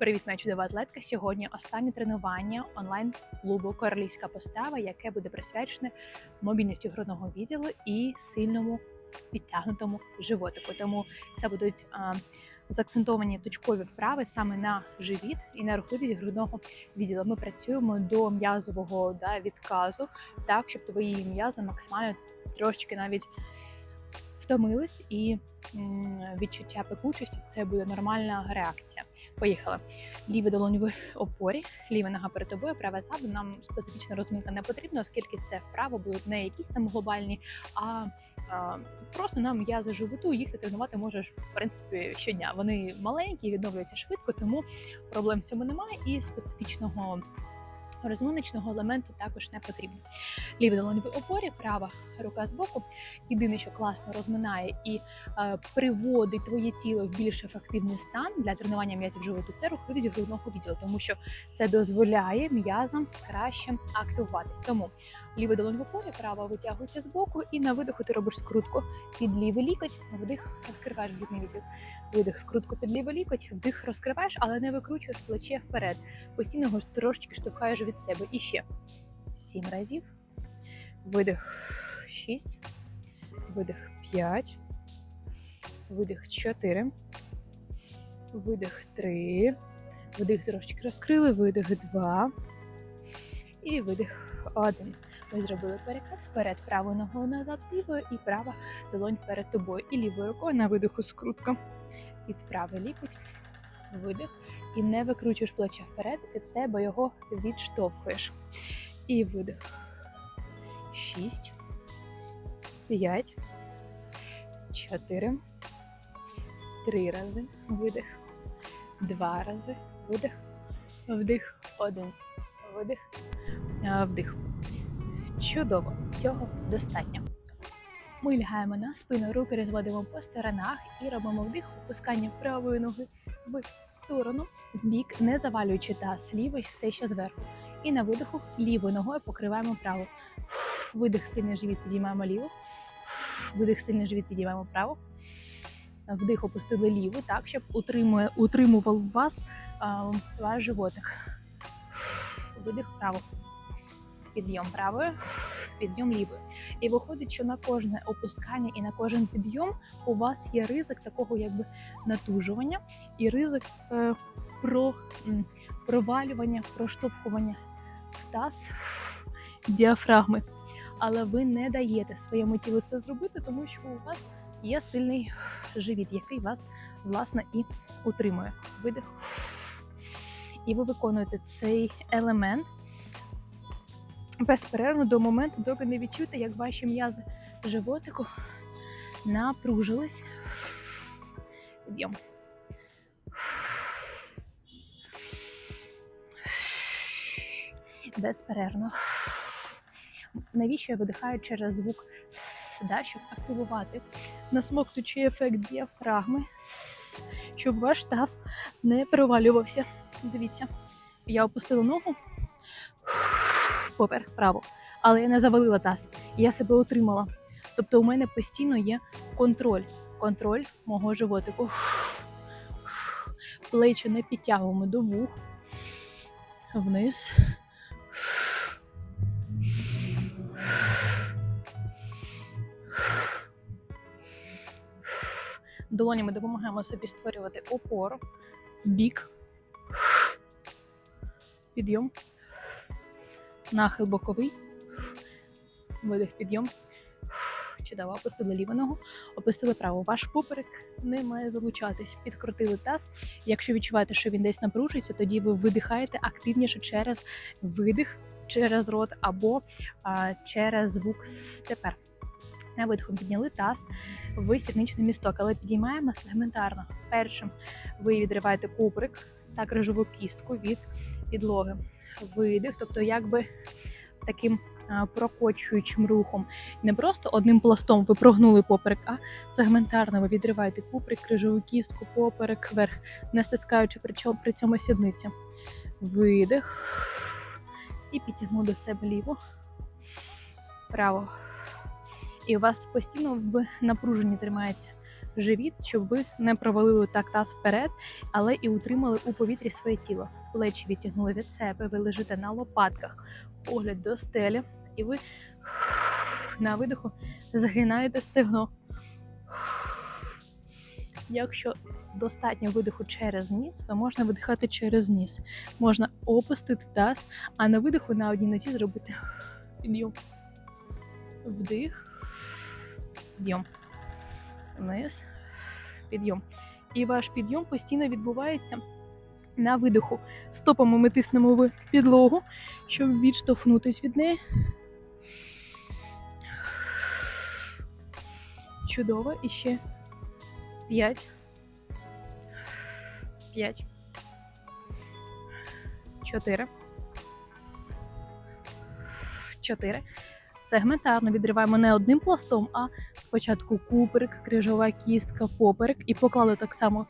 Привіт, моя чудова атлетка. Сьогодні останнє тренування онлайн-клубу Королівська постава, яке буде присвячене мобільності грудного відділу і сильному підтягнутому животику. Тому це будуть а, заакцентовані точкові вправи саме на живіт і на рухливість грудного відділу. Ми працюємо до м'язового да, відказу, так щоб твої м'язи максимально трошечки навіть втомились і м, відчуття пекучості це буде нормальна реакція. Поїхали. Ліве долонь в опорі, ліва нога перед тобою, права ззаду. Нам специфічна розминка не потрібна, оскільки це вправо будуть не якісь там глобальні, а, а просто нам м'язи животу. Їх ти тренувати можеш в принципі щодня. Вони маленькі, відновлюються швидко, тому проблем в цьому немає і специфічного. Розминочного елементу також не потрібно. Лівий долонь в опорі, права рука збоку. Єдине, що класно розминає і е, приводить твоє тіло в більш ефективний стан для тренування м'язів животу, це рухливість грудного відділу, тому що це дозволяє м'язам краще активуватись. Тому лівий долонь в опорі, права витягується з боку, і на видиху ти робиш скрутку під лівий лікоть, вдих розкриваєш грудний відділ. Видих скрутку під лівий лікоть, вдих розкриваєш, але не викручуєш плече вперед. Постійно його трошечки штовхаєш від себе. І ще. Сім разів. Видих. 6, видих. 5, видих. 4, видих. 3, вдих трошечки розкрили, видих. 2 і видих. 1. Ми зробили перехід вперед, правою ногою назад, лівою і права долонь перед тобою. І лівою рукою на видиху скрутка. Під правий лікоть, видих. І не викручуєш плече вперед, від себе його відштовхуєш. І видих. 6, 5, 4, 3 рази, видих, 2 рази, видих, вдих, 1, видих, вдих. Чудово, цього достатньо. Ми лягаємо на спину, руки розводимо по сторонах і робимо вдих, опускання правої ноги в сторону, в бік, не завалюючи таз, лівий все ще зверху. І на видиху лівою ногою покриваємо праву. Видих сильний живіт, підіймаємо ліву. Видих сильний живіт, підіймаємо праву. Вдих опустили ліву, так, щоб утримує, утримував вас ваш животик. Видих праву. Підйом правою, підйом лівою. І виходить, що на кожне опускання і на кожен підйом у вас є ризик такого якби натужування і ризик е, про, м, провалювання, проштовхування в таз діафрагми. Але ви не даєте своєму тілу це зробити, тому що у вас є сильний живіт, який вас власне і утримує. Видих. І ви виконуєте цей елемент безперервно до моменту, доки не відчуєте, як ваші м'язи животику напружились. Підйом. Безперервно. Навіщо я видихаю через звук «с», да, щоб активувати насмоктуючий ефект діафрагми, щоб ваш таз не провалювався. Дивіться, я опустила ногу поверх право, але я не завалила таз. Я себе утримала. Тобто у мене постійно є контроль. Контроль мого животику. Плечі не підтягуємо до вух. Вниз. Долонями допомагаємо собі створювати опору бік. Підйом. Нахил боковий. Видих підйом. Чудово, опустили ліву ногу, опустили праву. Ваш поперек не має залучатись. Підкрутили таз. Якщо відчуваєте, що він десь напружується, тоді ви видихаєте активніше через видих, через рот або а, через звук тепер. На видихом підняли таз в сідничний місток, але підіймаємо сегментарно. Першим ви відриваєте куприк та крижову кістку від підлоги. Видих, тобто якби таким прокочуючим рухом. Не просто одним пластом ви прогнули поперек, а сегментарно ви відриваєте куприк, крижову кістку, поперек вверх, не стискаючи при цьому сідниця. Видих. І підтягнув до себе ліву, право. І у вас постійно в напруженні тримається живіт, щоб ви не провалили так таз вперед, але і утримали у повітрі своє тіло. Плечі відтягнули від себе, ви лежите на лопатках, погляд до стелі, і ви на видиху згинаєте стегно. Якщо достатньо видиху через ніс, то можна видихати через ніс. Можна опустити таз, а на видиху на одній нозі зробити підйом. Вдих, підйом. Вниз, підйом. І ваш підйом постійно відбувається на видиху. Стопами ми тиснемо в підлогу, щоб відштовхнутись від неї. Чудово. І ще 5. 5. 4. 4. Сегментарно відриваємо не одним пластом, а спочатку куприк, крижова кістка, поперек. І поклали так само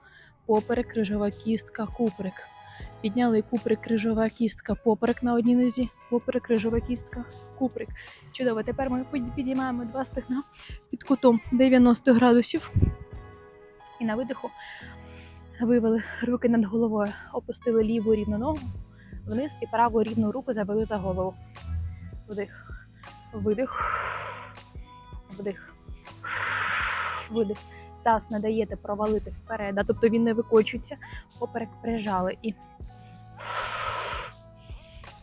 поперек, крижова кістка, куприк. Підняли куприк, крижова кістка, поперек на одній нозі, поперек, крижова кістка, куприк. Чудово. Тепер ми підіймаємо два стегна під кутом 90 градусів. І на видиху вивели руки над головою, опустили ліву рівну ногу вниз і праву рівну руку завели за голову. Вдих, видих, вдих, видих. Таз не даєте провалити вперед, а тобто він не викочується, поперек прижали і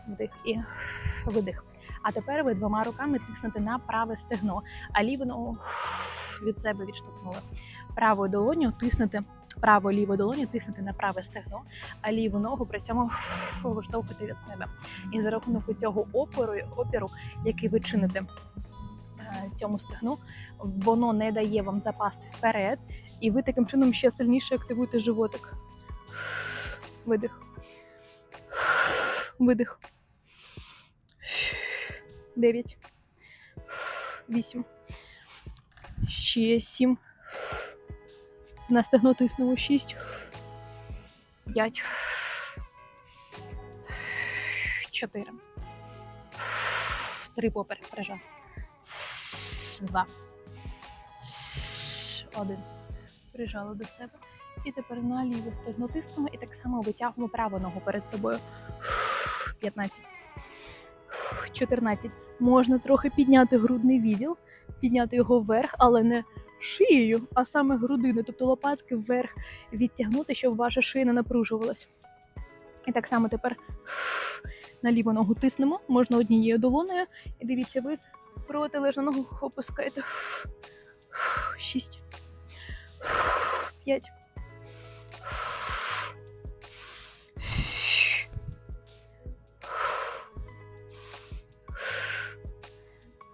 вдих і видих. А тепер ви двома руками тиснете на праве стегно, а ліву ногу від себе відштовхнули. Правою долоню тиснете правою лівою долоню тиснете на праве стегно, а ліву ногу при цьому виштовхуєте від себе. І за рахунок цього опору, опіру, який ви чините е, цьому стегну, воно не дає вам запасти вперед, і ви таким чином ще сильніше активуєте животик. Видих. Видих. Дев'ять. Вісім. Ще сім. На стегно 6, 5, 4, 3 поперек прижав. 2, 1. Прижали до себе. І тепер на ліве стегно тиснемо і так само витягуємо праву ногу перед собою. 15. 14. Можна трохи підняти грудний відділ, підняти його вверх, але не шиєю, а саме грудину, тобто лопатки вверх відтягнути, щоб ваша шия не напружувалась. І так само тепер на ліву ногу тиснемо, можна однією долоною. І дивіться, ви протилежну ногу опускаєте. Шість. П'ять.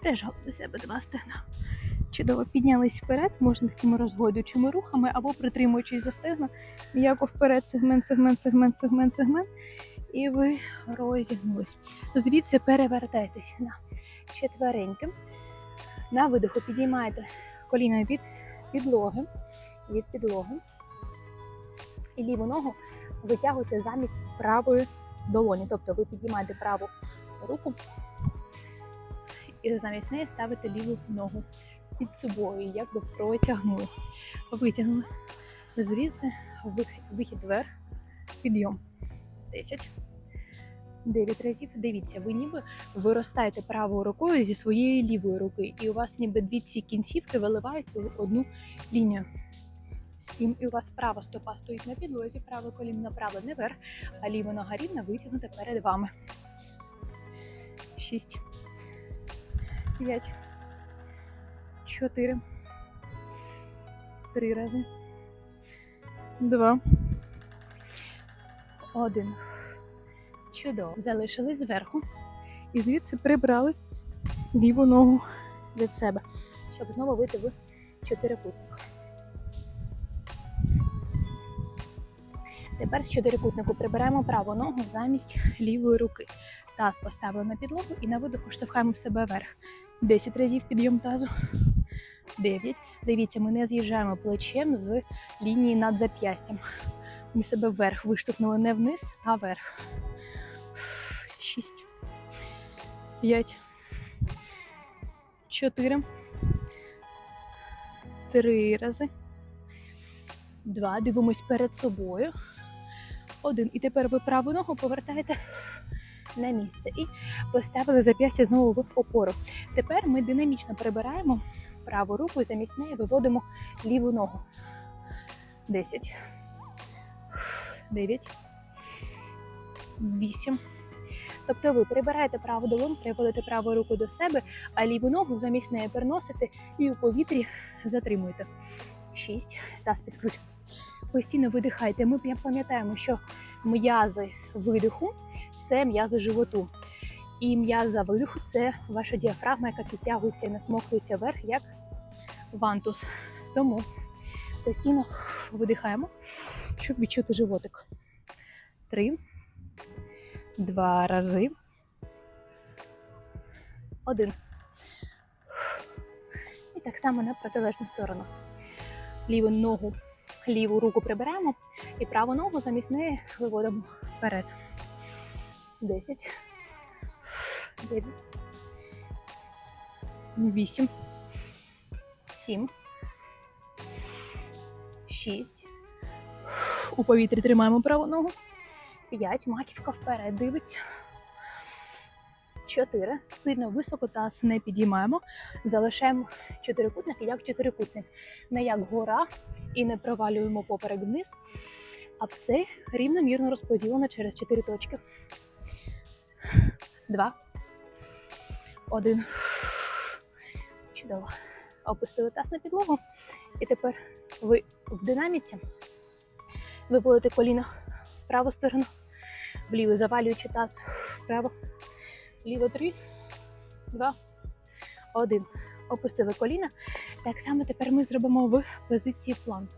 Прижали до себе два стегна. Чудово піднялись вперед, можна такими розгойдуючими рухами або притримуючись за стегна, м'яко вперед, сегмент, сегмент, сегмент, сегмент, сегмент. І ви розігнулись. Звідси перевертайтеся на четвереньки. На видиху підіймаєте коліна від підлоги, від підлоги. І ліву ногу витягуєте замість правої долоні. Тобто ви підіймаєте праву руку і замість неї ставите ліву ногу під собою, якби протягнули. Витягнули. Звідси вихід вверх, підйом. 10. 9 разів. Дивіться, ви ніби виростаєте правою рукою зі своєї лівої руки, і у вас ніби дві ці кінцівки виливаються в одну лінію. 7. І у вас права стопа стоїть на підлозі, праве коліно направлене вверх, а ліва нога рівна витягнута перед вами. 6. 5. 4. Три рази. Два. Один. Чудово. Залишили зверху. І звідси прибрали ліву ногу від себе, щоб знову вийти в чотирикутник. Тепер з чотирикутнику прибираємо праву ногу замість лівої руки. Таз поставили на підлогу і на видоху штовхаємо себе вверх. 10 разів підйом тазу. 9. Дивіться, ми не з'їжджаємо плечем з лінії над зап'ястям. Ми себе вверх виштовхнули не вниз, а вверх. 6. 5. 4. 3 рази. Два. Дивимось перед собою. Один. І тепер ви праву ногу повертаєте на місце. І поставили зап'ястя знову в опору. Тепер ми динамічно перебираємо праву руку і замість неї виводимо ліву ногу. 10. 9. 8. Тобто ви прибираєте праву долоню, приводите праву руку до себе, а ліву ногу замість неї переносите і у повітрі затримуєте. 6. Таз підключений. Постійно видихайте. Ми пам'ятаємо, що м'язи видиху це м'язи животу. І м'яза видиху це ваша діафрагма, яка підтягується і насмоктується вверх, як вантус. Тому постійно видихаємо, щоб відчути животик. Три. Два рази. Один. І так само на протилежну сторону. Ліву ногу, ліву руку прибираємо і праву ногу замість неї виводимо вперед. 10, 9, 8, 7, 6. У повітрі тримаємо праву ногу. 5. Маківка вперед дивиться. 4. Сильно високо таз не підіймаємо. Залишаємо чотирикутник як чотирикутник. Не як гора і не провалюємо поперек вниз. А все рівномірно розподілено через 4 точки. Два. Один. Чудово. Опустили таз на підлогу. І тепер ви в динаміці виводите коліно в праву сторону, вліво завалюючи таз вправо. Вліво три, два, один. Опустили коліна. Так само тепер ми зробимо в позиції планк.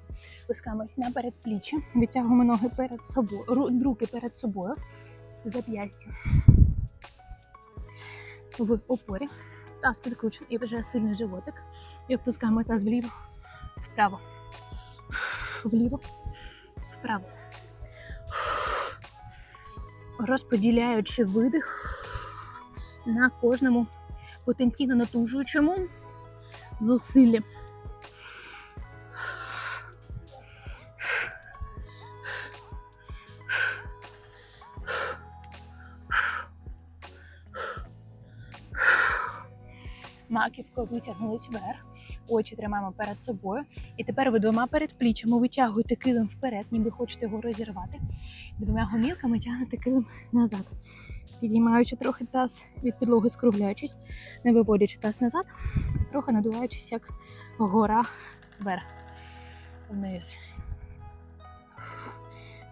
Пускаємось на передпліччя, відтягуємо ноги перед собою, руки перед собою, зап'ястя в опорі. Таз підкручений і вже сильний животик. І опускаємо таз вліво, вправо, вліво, вправо. Розподіляючи видих на кожному потенційно натужуючому зусиллі. Маківка витягнулись вверх, очі тримаємо перед собою. І тепер ви двома передпліччями витягуєте килим вперед, ніби хочете його розірвати. Двома гомілками тягнете килим назад. Підіймаючи трохи таз від підлоги, скругляючись, не виводячи таз назад, трохи надуваючись, як гора вверх. Вниз.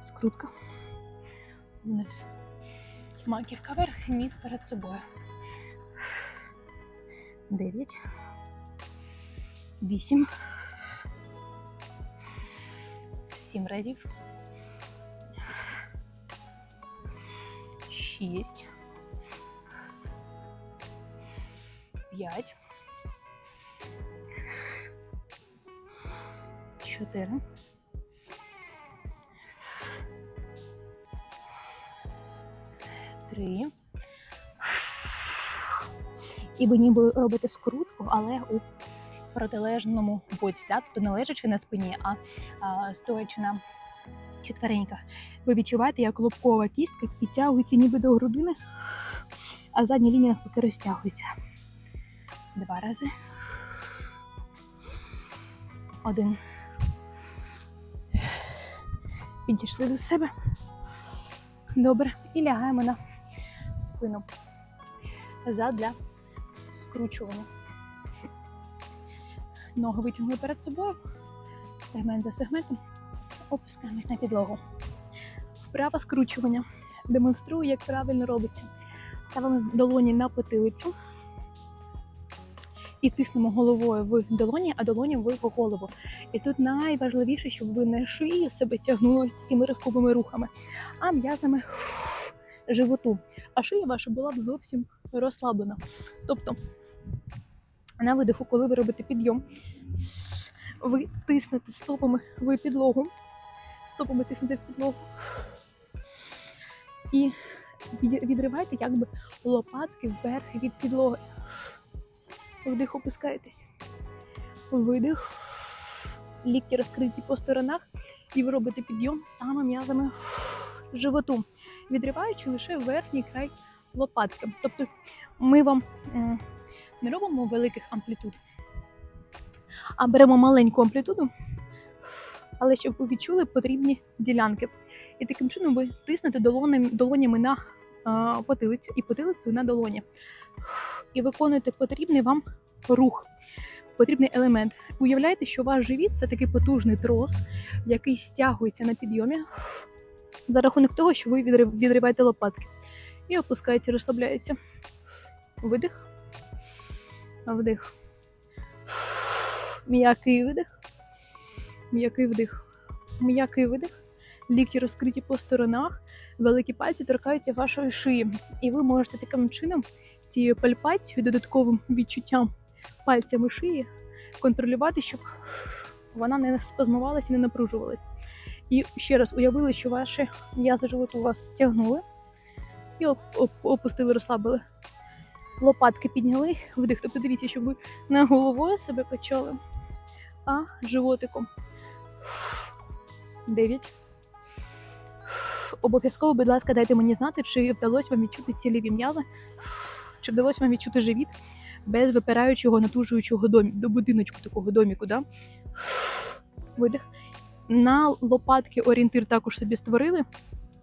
Скрутка. Вниз. Маківка вверх, ніс перед собою. Дев'ять. Вісім. Сім разів. Шість. П'ять. Чотири. Три. І ви ніби робите скрутку, але у протилежному боці, так? тобто не лежачи на спині, а, а стоячи на четвереньках. Ви відчуваєте, як лобкова кістка підтягується ніби до грудини, а задня лінія навпаки розтягується. Два рази. Один. Підійшли до себе. Добре. І лягаємо на спину. Зад для скручування. Ноги витягнули перед собою, сегмент за сегментом, опускаємось на підлогу. Вправо скручування. Демонструю, як правильно робиться. Ставимо долоні на потилицю і тиснемо головою в долоні, а долоні в голову. І тут найважливіше, щоб ви не шию себе тягнули такими ривковими рухами, а м'язами животу. А шия ваша була б зовсім розслаблена. Тобто на видиху, коли ви робите підйом, ви тиснете стопами в підлогу, стопами тиснете в підлогу і відривайте якби лопатки вверх від підлоги. Вдих опускаєтесь. Видих. Лікті розкриті по сторонах. І ви робите підйом саме м'язами животу, відриваючи лише верхній край лопатки. Тобто ми вам не робимо великих амплітуд, а беремо маленьку амплітуду, але щоб ви відчули потрібні ділянки. І таким чином ви тиснете долонями, на потилицю і потилицею на долоні. І виконуєте потрібний вам рух, потрібний елемент. Уявляєте, що ваш живіт це такий потужний трос, який стягується на підйомі за рахунок того, що ви відриваєте лопатки. І опускається, розслабляється. Видих. Вдих. М'який видих. М'який вдих. М'який видих. Лікті розкриті по сторонах, великі пальці торкаються вашої шиї. І ви можете таким чином цією пальпацією, додатковим відчуттям пальцями шиї контролювати, щоб вона не спазмувалася і не напружувалась. І ще раз уявили, що ваші м'язи животу вас стягнули і оп- оп- опустили, розслабили. Лопатки підняли, вдих. Тобто дивіться, щоб ви не головою себе качали, а животиком. Дев'ять. Обов'язково, будь ласка, дайте мені знати, чи вдалося вам відчути ці ліві м'язи, чи вдалося вам відчути живіт без випираючого, натужуючого домі, до будиночку такого доміку. Да? Видих. На лопатки орієнтир також собі створили.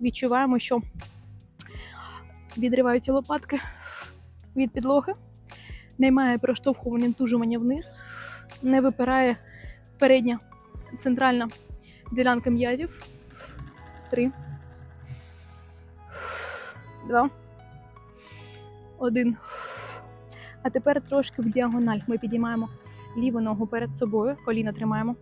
Відчуваємо, що відриваються лопатки від підлоги, немає проштовхування натужування вниз, не випирає передня центральна ділянка м'язів. Три. Два. Один. А тепер трошки в діагональ. Ми підіймаємо ліву ногу перед собою, коліна тримаємо.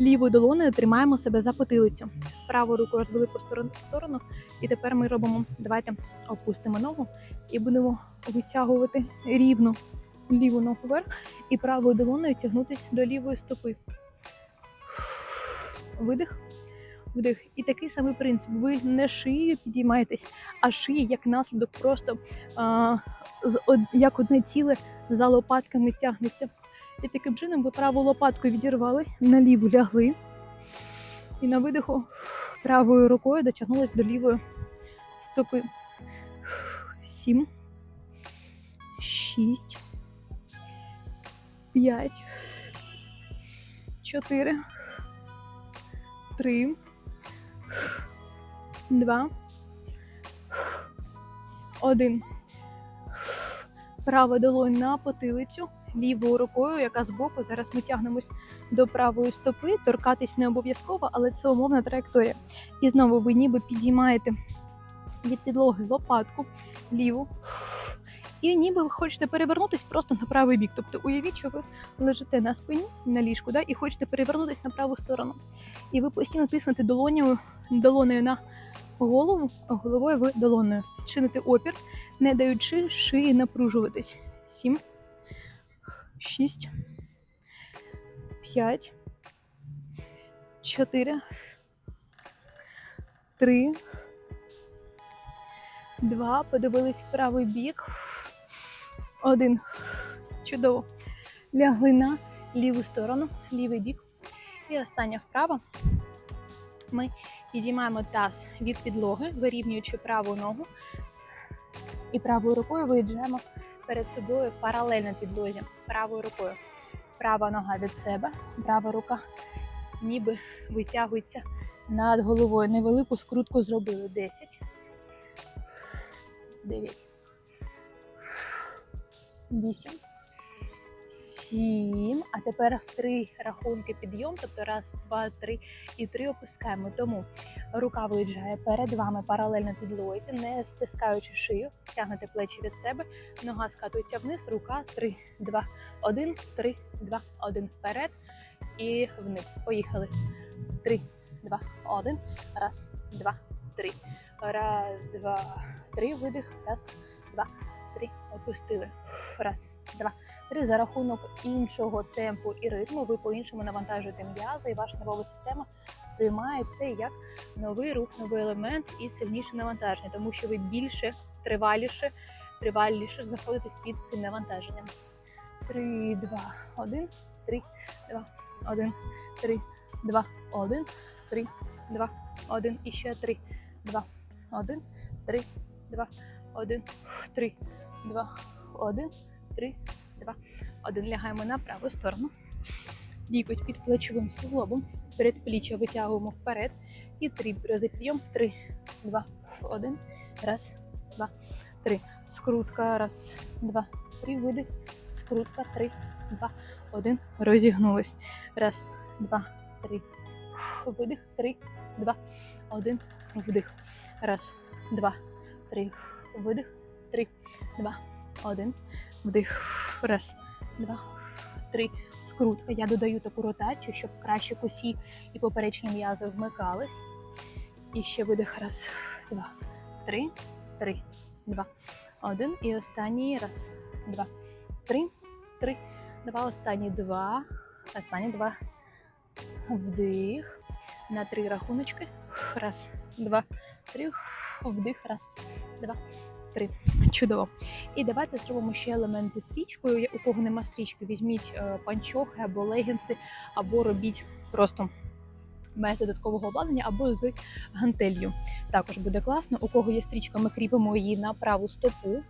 Лівою долоною тримаємо себе за потилицю. Праву руку розвели по сторону. І тепер ми робимо. Давайте опустимо ногу і будемо витягувати рівно ліву ногу вверх і правою долоною тягнутися до лівої стопи. Видих, вдих. І такий самий принцип. Ви не шиєю підіймаєтесь, а шиї як наслідок просто а, як одне ціле за лопатками тягнеться. І таким чином ви праву лопатку відірвали, на ліву лягли. І на видиху правою рукою дотягнулись до лівої стопи. Сім. Шість. П'ять. Чотири. Три. Два. Один. Права долонь на потилицю. Лівою рукою, яка збоку. Зараз ми тягнемось до правої стопи. Торкатись не обов'язково, але це умовна траєкторія. І знову ви ніби підіймаєте від підлоги лопатку ліву. І ніби ви хочете перевернутись просто на правий бік. Тобто уявіть, що ви лежите на спині на ліжку, да, і хочете перевернутися на праву сторону. І ви постійно тиснете долонею, долонею на голову, а головою ви долонею. Чините опір, не даючи шиї напружуватись. Сім, шість, п'ять, чотири, три, два. Подивились в правий бік. Один. Чудово. Лягли на ліву сторону, лівий бік. І остання вправа. Ми підіймаємо таз від підлоги, вирівнюючи праву ногу. І правою рукою виїжджаємо перед собою паралельно підлозі. Правою рукою. Права нога від себе, права рука ніби витягується над головою. Невелику скрутку зробили. 10. 9. 8. Сім. А тепер в три рахунки підйом, тобто раз, два, три і три опускаємо. Тому рука виїжджає перед вами паралельно підлозі, не стискаючи шию, тягнете плечі від себе, нога скатується вниз, рука три, два, один, три, два, один. Вперед і вниз. Поїхали. Три, два, один. Раз, два, три. Раз, два, три. Видих. Раз, два, три. Опустили. Раз, два, три. За рахунок іншого темпу і ритму ви по-іншому навантажуєте м'язи, і ваша нервова система сприймає це як новий рух, новий елемент і сильніше навантаження, тому що ви більше, триваліше, триваліше знаходитесь під цим навантаженням. Три, два, один, три, два, один, три, два, один, три, два, один. І ще три, два, один, три, два, один, три, два, один, три, два, один. Лягаємо на праву сторону. Лікоть під плечовим суглобом. Передпліччя витягуємо вперед. І три рази підйом. Три, два, один. Раз, два, три. Скрутка. Раз, два, три. Видих. Скрутка. Три, два, один. Розігнулись. Раз, два, три. Видих. Три, два, один. Вдих. Раз, два, три. Видих. Три, два, один. Вдих. Раз, два, три. Скрутка. Я додаю таку ротацію, щоб краще косі і поперечні м'язи вмикались. І ще видих. Раз, два, три, три, два, один. І останній раз, два, три, три, два. Останні два. Останні два. Вдих. На три рахуночки. Раз, два, три. Вдих. Раз, два, три. Чудово. І давайте зробимо ще елемент зі стрічкою. У кого нема стрічки, візьміть е, панчохи або легінси, або робіть просто без додаткового обладнання, або з гантелью. Також буде класно. У кого є стрічка, ми кріпимо її на праву стопу.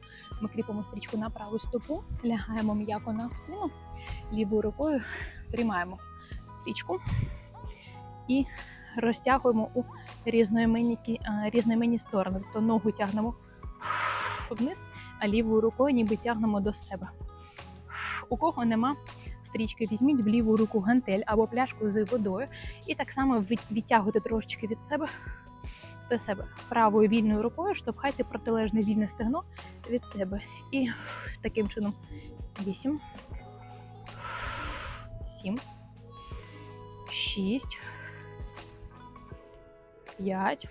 Ми кріпимо стрічку на праву стопу, лягаємо м'яко на спину, лівою рукою тримаємо стрічку і розтягуємо у різноіменні, різноіменні сторони. Тобто ногу тягнемо вниз, а лівою рукою ніби тягнемо до себе. У кого нема стрічки, візьміть в ліву руку гантель або пляшку з водою і так само від- відтягуйте трошечки від себе до себе. Правою вільною рукою штовхайте протилежне вільне стегно від себе. І таким чином 8, 7, 6, 5,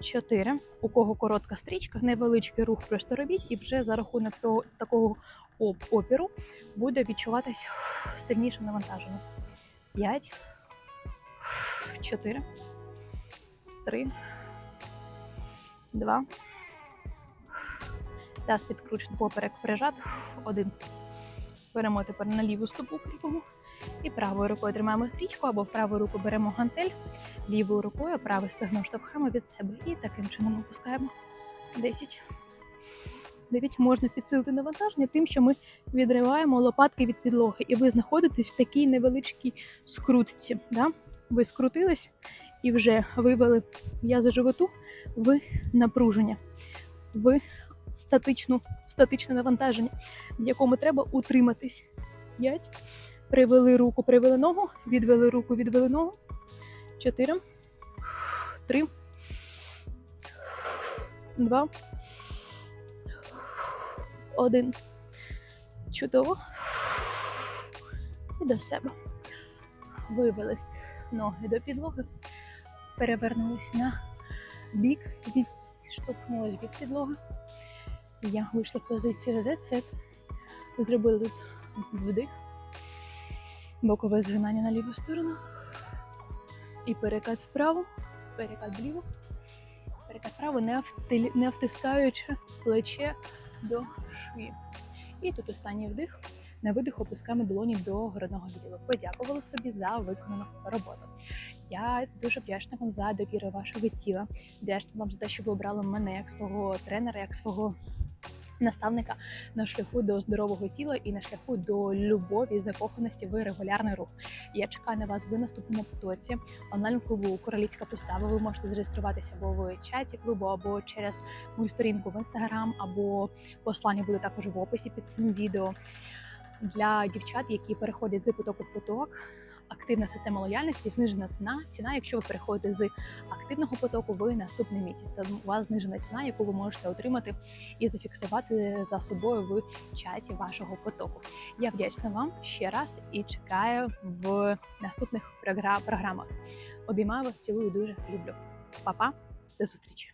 4. У кого коротка стрічка, невеличкий рух просто робіть, і вже за рахунок того, такого оп- опіру буде відчуватись сильніше навантаження. 5, 4, 3, 2. Таз підкручений поперек прижат. Один. Беремо тепер на ліву стопу кріпимо. І правою рукою тримаємо стрічку, або в праву руку беремо гантель, лівою рукою праве стегно штовхаємо від себе. І таким чином опускаємо 10. 9 можна підсилити навантаження тим, що ми відриваємо лопатки від підлоги. І ви знаходитесь в такій невеличкій скрутці. Да? Ви скрутились і вже вивели м'язи животу в напруження, в статичну, в статичне навантаження, в якому треба утриматись. 5. Привели руку, привели ногу, відвели руку, відвели ногу. 4. 3. 2. 1. Чудово. І до себе. Вивелись ноги до підлоги. Перевернулись на бік, відштовхнулись від підлоги. Я вийшла в позицію Z-set. Зробили тут вдих, бокове згинання на ліву сторону. І перекат вправо, перекат вліво, перекат вправо, не, втилі- не втискаючи плече до шиї. І тут останній вдих. На видих опускаємо долоні до грудного відділу. Подякували собі за виконану роботу. Я дуже вдячна вам за довіру вашого тіла. Вдячна вам за те, що ви обрали мене як свого тренера, як свого наставника на шляху до здорового тіла і на шляху до любові, закоханості в регулярний рух. Я чекаю на вас в наступному потоці онлайн-клубу Королівська постава. Ви можете зареєструватися або в чаті клубу, або через мою сторінку в інстаграм, або послання буде також в описі під цим відео. Для дівчат, які переходять з потоку в поток, активна система лояльності, знижена ціна. Ціна, якщо ви переходите з активного потоку в наступний місяць, то у вас знижена ціна, яку ви можете отримати і зафіксувати за собою в чаті вашого потоку. Я вдячна вам ще раз і чекаю в наступних програ- програмах. Обіймаю вас, цілую дуже люблю. Па-па, до зустрічі!